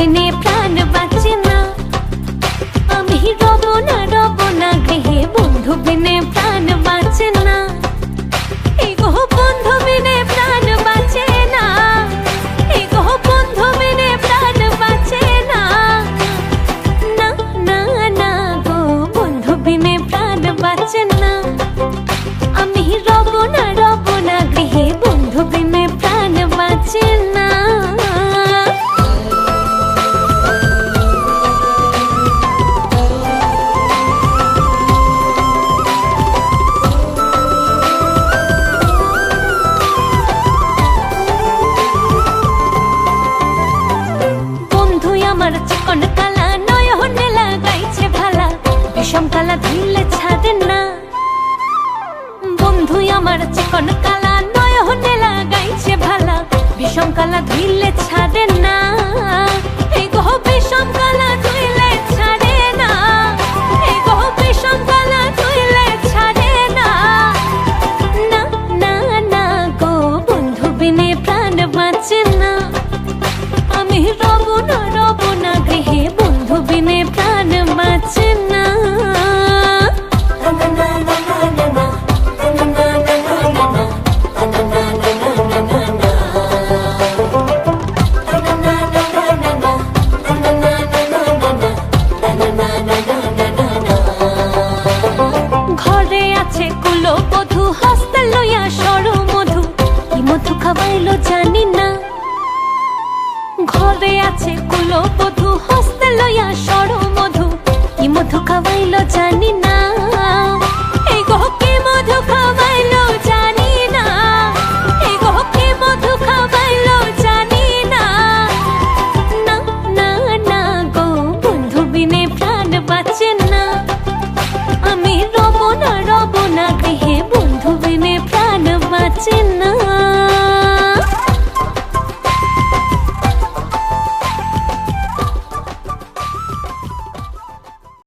দিনে প্রাণ বাঁচে না। আমি রব না রব না গৃহে বন্ধু বিনে প্রাণ চিকন কালা ধরলে ছাড়ে না। বন্ধুই আমার চিকন কালা নয়নে লাগাইছে ভালা। বিষম কালা ধরলে ছাড়ে না। এই গো বিষম কালা ছাড়ে না। এই গো বিষম কালা ছাড়ে না। না না না গো, বন্ধু প্রাণ বাঁচে না। আমি রব না রব না গৃহে খাওয়াইলো জানি না। ঘরে আছে কুলো বধু হস্তে লইয়া সরো মধু কি মধু খাওয়াইলো জানি না।